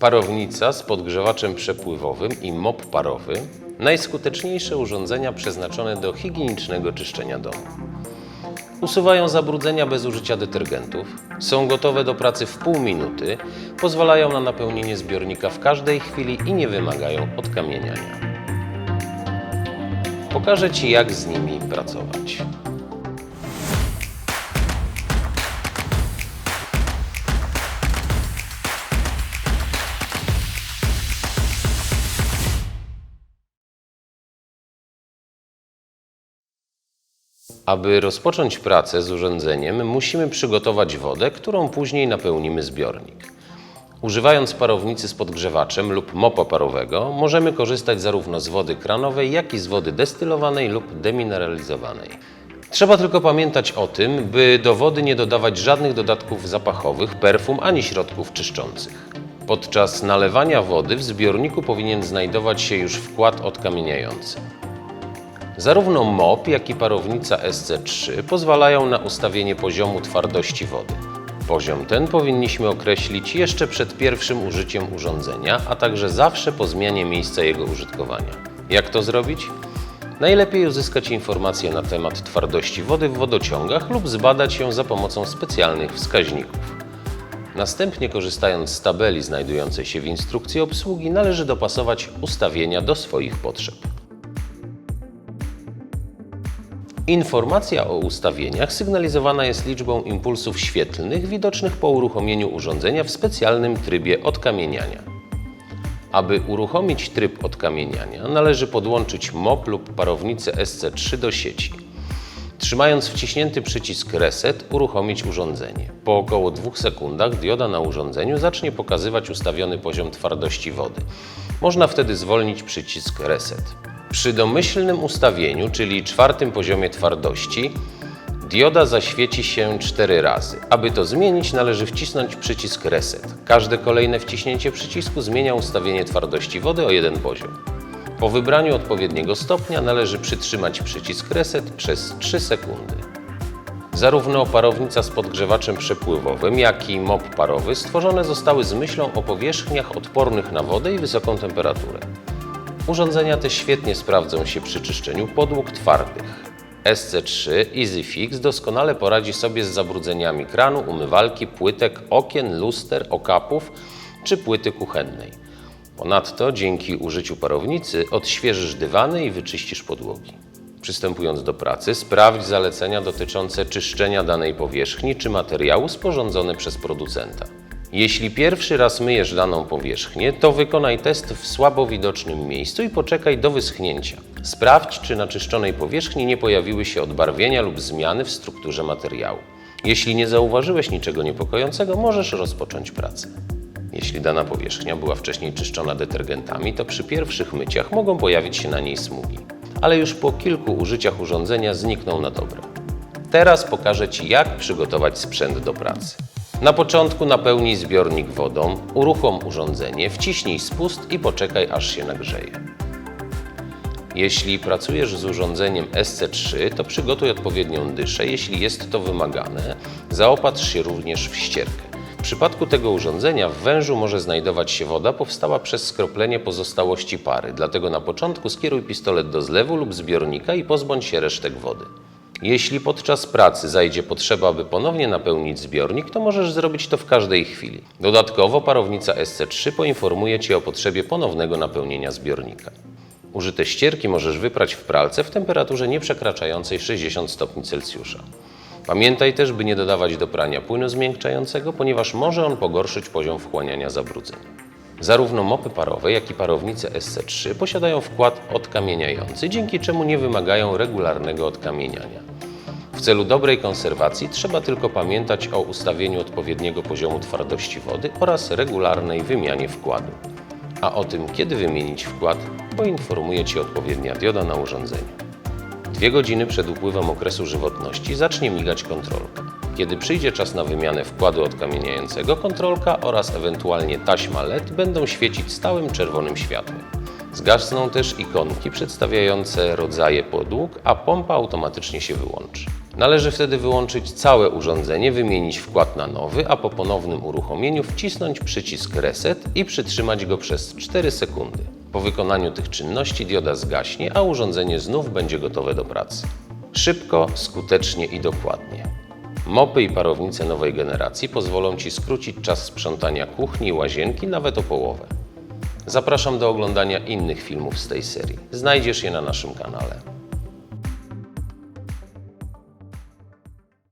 Parownica z podgrzewaczem przepływowym i mop parowy najskuteczniejsze urządzenia przeznaczone do higienicznego czyszczenia domu. Usuwają zabrudzenia bez użycia detergentów, są gotowe do pracy w pół minuty, pozwalają na napełnienie zbiornika w każdej chwili i nie wymagają odkamieniania. Pokażę Ci, jak z nimi pracować. Aby rozpocząć pracę z urządzeniem, musimy przygotować wodę, którą później napełnimy zbiornik. Używając parownicy z podgrzewaczem lub mopa parowego, możemy korzystać zarówno z wody kranowej, jak i z wody destylowanej lub demineralizowanej. Trzeba tylko pamiętać o tym, by do wody nie dodawać żadnych dodatków zapachowych, perfum ani środków czyszczących. Podczas nalewania wody w zbiorniku powinien znajdować się już wkład odkamieniający. Zarówno MOP, jak i parownica SC3 pozwalają na ustawienie poziomu twardości wody. Poziom ten powinniśmy określić jeszcze przed pierwszym użyciem urządzenia, a także zawsze po zmianie miejsca jego użytkowania. Jak to zrobić? Najlepiej uzyskać informacje na temat twardości wody w wodociągach lub zbadać ją za pomocą specjalnych wskaźników. Następnie, korzystając z tabeli znajdującej się w instrukcji obsługi, należy dopasować ustawienia do swoich potrzeb. Informacja o ustawieniach sygnalizowana jest liczbą impulsów świetlnych widocznych po uruchomieniu urządzenia w specjalnym trybie odkamieniania. Aby uruchomić tryb odkamieniania, należy podłączyć MOP lub parownicę SC3 do sieci. Trzymając wciśnięty przycisk Reset, uruchomić urządzenie. Po około 2 sekundach dioda na urządzeniu zacznie pokazywać ustawiony poziom twardości wody. Można wtedy zwolnić przycisk Reset. Przy domyślnym ustawieniu, czyli czwartym poziomie twardości, dioda zaświeci się 4 razy. Aby to zmienić, należy wcisnąć przycisk Reset. Każde kolejne wciśnięcie przycisku zmienia ustawienie twardości wody o jeden poziom. Po wybraniu odpowiedniego stopnia należy przytrzymać przycisk Reset przez 3 sekundy. Zarówno parownica z podgrzewaczem przepływowym, jak i mop parowy stworzone zostały z myślą o powierzchniach odpornych na wodę i wysoką temperaturę. Urządzenia te świetnie sprawdzą się przy czyszczeniu podłóg twardych. SC3 EasyFix doskonale poradzi sobie z zabrudzeniami kranu, umywalki, płytek, okien, luster, okapów czy płyty kuchennej. Ponadto dzięki użyciu parownicy odświeżysz dywany i wyczyścisz podłogi. Przystępując do pracy, sprawdź zalecenia dotyczące czyszczenia danej powierzchni czy materiału sporządzone przez producenta. Jeśli pierwszy raz myjesz daną powierzchnię, to wykonaj test w słabo widocznym miejscu i poczekaj do wyschnięcia. Sprawdź, czy na czyszczonej powierzchni nie pojawiły się odbarwienia lub zmiany w strukturze materiału. Jeśli nie zauważyłeś niczego niepokojącego, możesz rozpocząć pracę. Jeśli dana powierzchnia była wcześniej czyszczona detergentami, to przy pierwszych myciach mogą pojawić się na niej smugi, ale już po kilku użyciach urządzenia znikną na dobre. Teraz pokażę Ci, jak przygotować sprzęt do pracy. Na początku napełnij zbiornik wodą, uruchom urządzenie, wciśnij spust i poczekaj, aż się nagrzeje. Jeśli pracujesz z urządzeniem SC3, to przygotuj odpowiednią dyszę, jeśli jest to wymagane. Zaopatrz się również w ścierkę. W przypadku tego urządzenia w wężu może znajdować się woda powstała przez skroplenie pozostałości pary, dlatego na początku skieruj pistolet do zlewu lub zbiornika i pozbądź się resztek wody. Jeśli podczas pracy zajdzie potrzeba, aby ponownie napełnić zbiornik, to możesz zrobić to w każdej chwili. Dodatkowo parownica SC3 poinformuje Cię o potrzebie ponownego napełnienia zbiornika. Użyte ścierki możesz wyprać w pralce w temperaturze nie przekraczającej 60 stopni Celsjusza. Pamiętaj też, by nie dodawać do prania płynu zmiękczającego, ponieważ może on pogorszyć poziom wchłaniania zabrudzeń. Zarówno mopy parowe, jak i parownice SC3 posiadają wkład odkamieniający, dzięki czemu nie wymagają regularnego odkamieniania. W celu dobrej konserwacji trzeba tylko pamiętać o ustawieniu odpowiedniego poziomu twardości wody oraz regularnej wymianie wkładu. A o tym, kiedy wymienić wkład, poinformuje Cię odpowiednia dioda na urządzeniu. Dwie godziny przed upływem okresu żywotności zacznie migać kontrolka. Kiedy przyjdzie czas na wymianę wkładu odkamieniającego, kontrolka oraz ewentualnie taśma LED będą świecić stałym czerwonym światłem. Zgasną też ikonki przedstawiające rodzaje podłóg, a pompa automatycznie się wyłączy. Należy wtedy wyłączyć całe urządzenie, wymienić wkład na nowy, a po ponownym uruchomieniu wcisnąć przycisk Reset i przytrzymać go przez 4 sekundy. Po wykonaniu tych czynności dioda zgaśnie, a urządzenie znów będzie gotowe do pracy. Szybko, skutecznie i dokładnie. Mopy i parownice nowej generacji pozwolą Ci skrócić czas sprzątania kuchni i łazienki nawet o połowę. Zapraszam do oglądania innych filmów z tej serii. Znajdziesz je na naszym kanale.